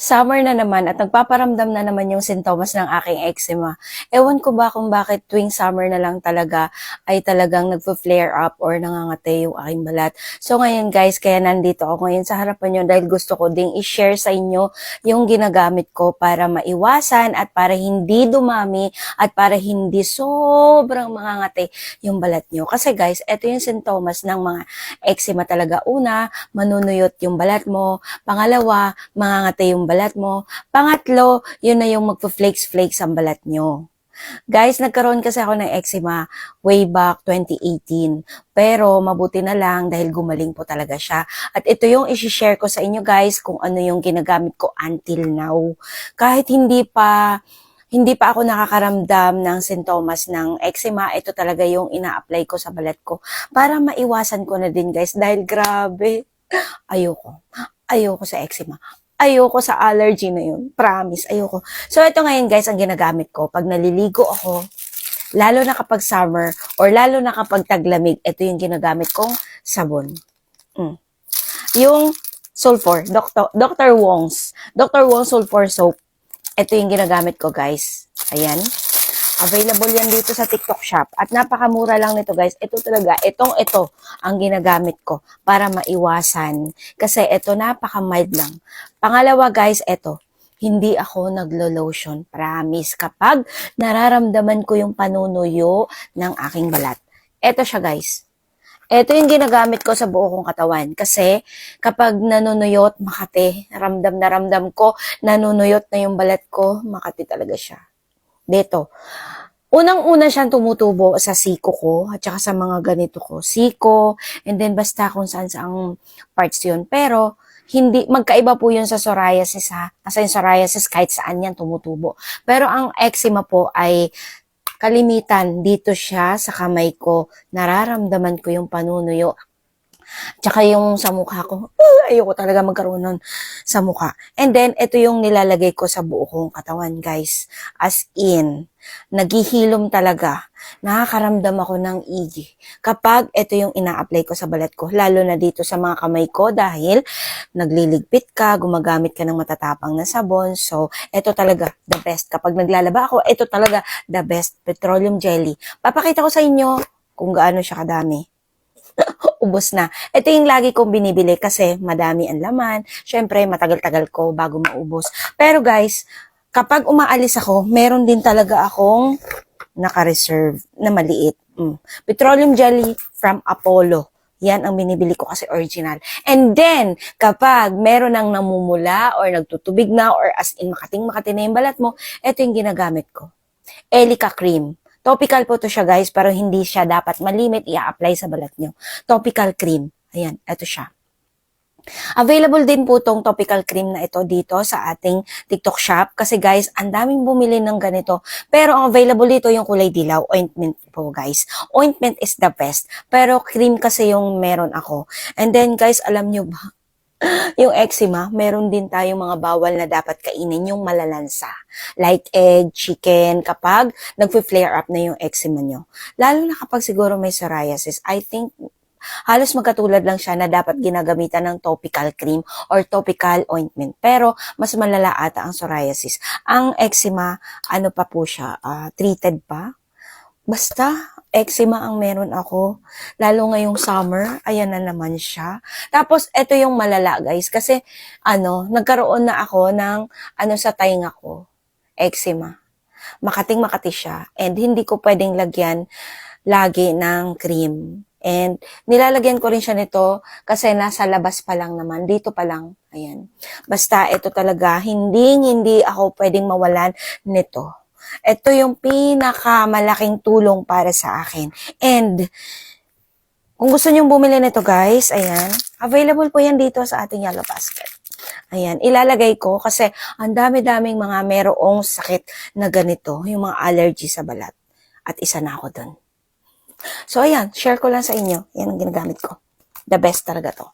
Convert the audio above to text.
Summer na naman at nagpaparamdam na naman yung sintomas ng aking eczema. Ewan ko ba kung bakit tuwing summer na lang talaga ay talagang nagpo-flare up or nangangate yung aking balat. So ngayon guys, kaya nandito ako ngayon sa harapan nyo dahil gusto ko ding i-share sa inyo yung ginagamit ko para maiwasan at para hindi dumami at para hindi sobrang mangangate yung balat nyo. Kasi guys, ito yung sintomas ng mga eczema talaga. Una, manunuyot yung balat mo. Pangalawa, mangangate yung balat mo. Pangatlo, yun na yung magpa-flakes-flakes ang balat nyo. Guys, nagkaroon kasi ako ng eczema way back 2018. Pero mabuti na lang dahil gumaling po talaga siya. At ito yung isi-share ko sa inyo guys kung ano yung ginagamit ko until now. Kahit hindi pa hindi pa ako nakakaramdam ng sintomas ng eczema, ito talaga yung ina-apply ko sa balat ko para maiwasan ko na din guys dahil grabe, ayoko. Ayoko sa eczema. Ayoko sa allergy na yun. Promise, ayoko. So, ito ngayon guys, ang ginagamit ko. Pag naliligo ako, lalo na kapag summer, or lalo na kapag taglamig, ito yung ginagamit kong sabon. Mm. Yung sulfur, Dr. Dr. Wong's, Dr. Wong's sulfur soap. Ito yung ginagamit ko guys. Ayan. Available yan dito sa TikTok shop. At napakamura lang nito guys. Ito talaga, itong ito ang ginagamit ko para maiwasan. Kasi ito napaka-mild lang. Pangalawa guys, ito. Hindi ako naglo-lotion. Promise. Kapag nararamdaman ko yung panunuyo ng aking balat. Ito siya guys. Ito yung ginagamit ko sa buo kong katawan. Kasi kapag nanunuyot, makati. Ramdam na ramdam ko, nanunuyot na yung balat ko, makati talaga siya. Dito. Unang-una siyang tumutubo sa siko ko at saka sa mga ganito ko. Siko, and then basta kung saan saang parts yun. Pero, hindi, magkaiba po yun sa psoriasis ha. Kasi yung psoriasis kahit saan yan tumutubo. Pero ang eczema po ay kalimitan dito siya sa kamay ko. Nararamdaman ko yung panunuyo. Tsaka yung sa mukha ko, uh, ayoko talaga magkaroon nun sa mukha. And then, ito yung nilalagay ko sa buo kong katawan, guys. As in, naghihilom talaga. Nakakaramdam ako ng igi. Kapag ito yung ina-apply ko sa balat ko, lalo na dito sa mga kamay ko dahil nagliligpit ka, gumagamit ka ng matatapang na sabon. So, ito talaga the best. Kapag naglalaba ako, ito talaga the best petroleum jelly. Papakita ko sa inyo kung gaano siya kadami ubos na. Ito yung lagi kong binibili kasi madami ang laman. Siyempre, matagal-tagal ko bago maubos. Pero guys, kapag umaalis ako, meron din talaga akong naka-reserve na maliit. Mm. Petroleum jelly from Apollo. Yan ang binibili ko kasi original. And then, kapag meron ng namumula or nagtutubig na or as in makating-makati na yung balat mo, ito yung ginagamit ko. Elica cream. Topical po to siya guys, pero hindi siya dapat malimit i-apply sa balat nyo. Topical cream. Ayan, ito siya. Available din po tong topical cream na ito dito sa ating TikTok shop. Kasi guys, ang daming bumili ng ganito. Pero ang available dito yung kulay dilaw, ointment po guys. Ointment is the best. Pero cream kasi yung meron ako. And then guys, alam nyo ba, yung eczema, meron din tayong mga bawal na dapat kainin yung malalansa. Like egg, chicken, kapag nagpe-flare up na yung eczema nyo. Lalo na kapag siguro may psoriasis, I think halos magkatulad lang siya na dapat ginagamitan ng topical cream or topical ointment. Pero, mas malala ata ang psoriasis. Ang eczema, ano pa po siya, ah, treated pa? Basta, eczema ang meron ako. Lalo ngayong summer, ayan na naman siya. Tapos, ito yung malala, guys. Kasi, ano, nagkaroon na ako ng, ano sa tainga ko, eczema. Makating makati siya. And hindi ko pwedeng lagyan lagi ng cream. And nilalagyan ko rin siya nito kasi nasa labas pa lang naman. Dito pa lang. Ayan. Basta ito talaga, hindi, hindi ako pwedeng mawalan nito. Ito yung pinakamalaking tulong para sa akin. And, kung gusto nyong bumili nito guys, ayan, available po yan dito sa ating Yellow Basket. Ayan, ilalagay ko kasi ang dami-daming mga merong sakit na ganito, yung mga allergy sa balat. At isa na ako dun. So, ayan, share ko lang sa inyo. Yan ang ginagamit ko. The best talaga to.